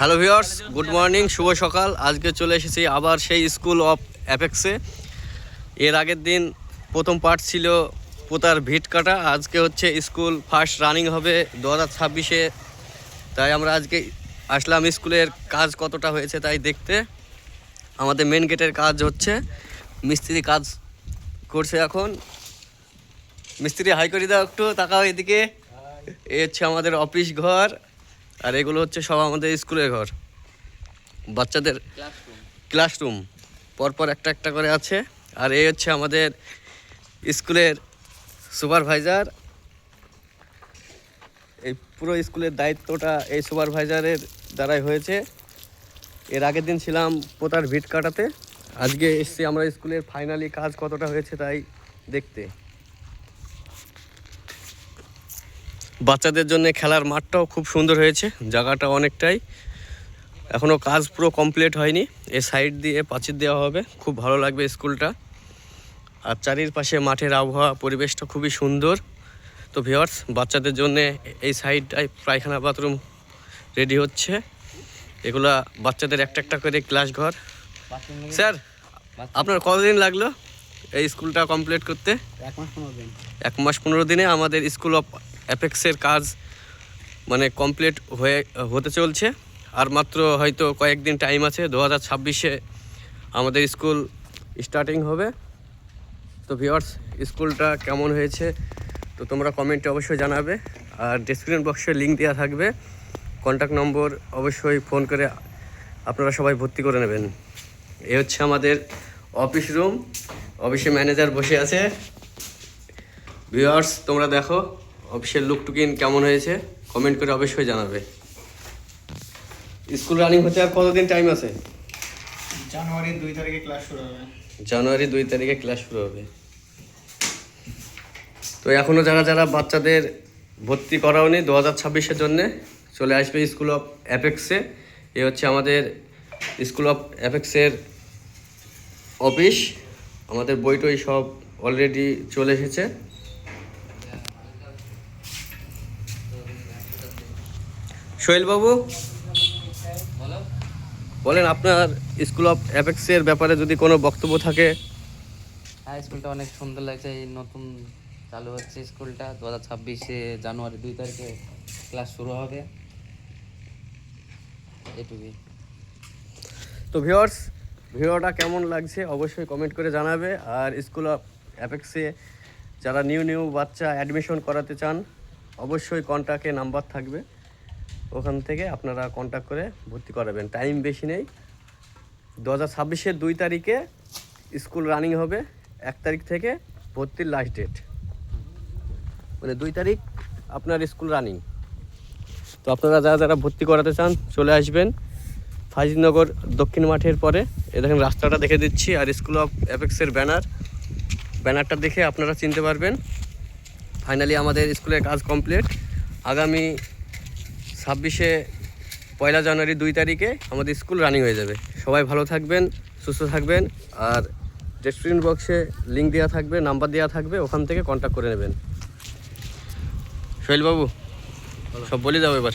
Hello viewers good morning শুভ সকাল। আজকে চলে এসেছি আবার সেই স্কুল অফ অ্যাপেক্সে এর আগের দিন প্রথম পার্ট ছিল পোতার ভিট কাটা। আজকে হচ্ছে স্কুল ফার্স্ট রানিং হবে দু হাজার ছাব্বিশে। তাই আমরা আজকে আসলাম স্কুলের কাজ কতটা হয়েছে তাই দেখতে। আমাদের মেন গেটের কাজ হচ্ছে মিস্ত্রি কাজ করছে এখন। মিস্ত্রি হাই করে দাও একটু তাকাও এদিকে। এ হচ্ছে আমাদের অফিস ঘর। আর এগুলো হচ্ছে সব আমাদের স্কুলের ঘর। বাচ্চাদের ক্লাসরুম। পরপর একটা একটা করে আছে। আর এই হচ্ছে আমাদের স্কুলের সুপারভাইজার। এই পুরো স্কুলের দায়িত্বটা এই সুপারভাইজারের দ্বারাই হয়েছে। এর আগের দিন ছিলাম পোতার ভিট কাটাতে। আজকে এসছি আমরা স্কুলের ফাইনালি কাজ কতটা হয়েছে তাই দেখতে। বাচ্চাদের জন্য খেলার মাঠটাও খুব সুন্দর হয়েছে জায়গাটা অনেকটাই। এখনও কাজ পুরো কমপ্লিট হয়নি এ সাইড দিয়ে পাঁচির দেওয়া হবে খুব ভালো লাগবে স্কুলটা। আর চারিপাশে মাঠের আবহাওয়া পরিবেশটা খুবই সুন্দর। তো ভিওয়ার্স বাচ্চাদের জন্য এই সাইডটায় পায়খানা বাথরুম রেডি হচ্ছে। এগুলা বাচ্চাদের একটা একটা করে ক্লাস ঘর। স্যার আপনার কতদিন লাগল এই স্কুলটা কমপ্লিট করতে? এক মাস পনেরো এক মাস পনেরো দিনে আমাদের স্কুল অফ অ্যাপেক্সের কাজ মানে কমপ্লিট হয়ে, হতে চলছে। আর মাত্র হয়তো কয়েকদিন টাইম আছে, দু হাজার ছাব্বিশে আমাদের স্কুল স্টার্টিং হবে। তো ভিওয়ার্স স্কুলটা কেমন হয়েছে, তো তোমরা কমেন্টে অবশ্যই জানাবে। আর ডিসক্রিপশন বক্সে লিঙ্ক দেওয়া থাকবে। কন্ট্যাক্ট নম্বর অবশ্যই ফোন করে আপনারা সবাই ভর্তি করে নেবেন। এ হচ্ছে আমাদের অফিস রুম অফিসে ম্যানেজার বসে আছে। ভিউয়ার্স তোমরা দেখো। অফিসের লুকটুকিন কেমন হয়েছে? কমেন্ট করে অবশ্যই জানাবে। স্কুল রানিং হতে আর কতদিন টাইম আছে? জানুয়ারি দুই তারিখে ক্লাস শুরু হবে। জানুয়ারি দুই তারিখে ক্লাস শুরু হবে। তো এখনও যারা যারা বাচ্চাদের ভর্তি করাওনি দু হাজার ছাব্বিশের জন্যে চলে আসবে স্কুল অফ অ্যাপেক্সে। এ হচ্ছে আমাদের স্কুল অফ অ্যাপেক্সের অফিস। আমাদের বই টই সব অলরেডি চলে এসেছে। সোহেলবাবু বলেন আপনার স্কুল অফ অ্যাপেক্সের ব্যাপারে যদি কোনো বক্তব্য থাকে। হ্যাঁ স্কুলটা অনেক সুন্দর লাগছে। এই নতুন চালু হচ্ছে স্কুলটা। দু হাজার ছাব্বিশে জানুয়ারি দুই তারিখে ক্লাস শুরু হবে। এটুকুই। তো ভিওর্স ভিডিওটা কেমন লাগছে অবশ্যই কমেন্ট করে জানাবে। আর স্কুল অফ অ্যাপেক্সে যারা নিউ নিউ বাচ্চা অ্যাডমিশন করাতে চান অবশ্যই কন্ট্যাক্টে নাম্বার থাকবে। ওখান থেকে আপনারা কন্ট্যাক্ট করে ভর্তি করাবেন। টাইম বেশি নেই। দু হাজার ছাব্বিশের দুই তারিখে স্কুল রানিং হবে। এক তারিখ থেকে ভর্তির লাস্ট ডেট মানে দুই তারিখ আপনার স্কুল রানিং তো আপনারা যারা যারা ভর্তি করাতে চান, চলে আসবেন। ফাইজনগর দক্ষিণ মাঠের পরে। এ দেখেন রাস্তাটা দেখে দিচ্ছি আর স্কুল অফ অ্যাপেক্সের ব্যানার ব্যানারটা দেখে আপনারা চিনতে পারবেন। ফাইনালি আমাদের স্কুলের কাজ কমপ্লিট আগামী ছাব্বিশে পয়লা জানুয়ারি দুই তারিখে আমাদের স্কুল রানিং হয়ে যাবে। সবাই ভালো থাকবেন, সুস্থ থাকবেন, আর ডেসক্রিপশন বক্সে লিঙ্ক দেওয়া থাকবে নাম্বার দেওয়া থাকবে, ওখান থেকে কন্ট্যাক্ট করে নেবেন। সোহেলবাবু সব বলে যাব এবার।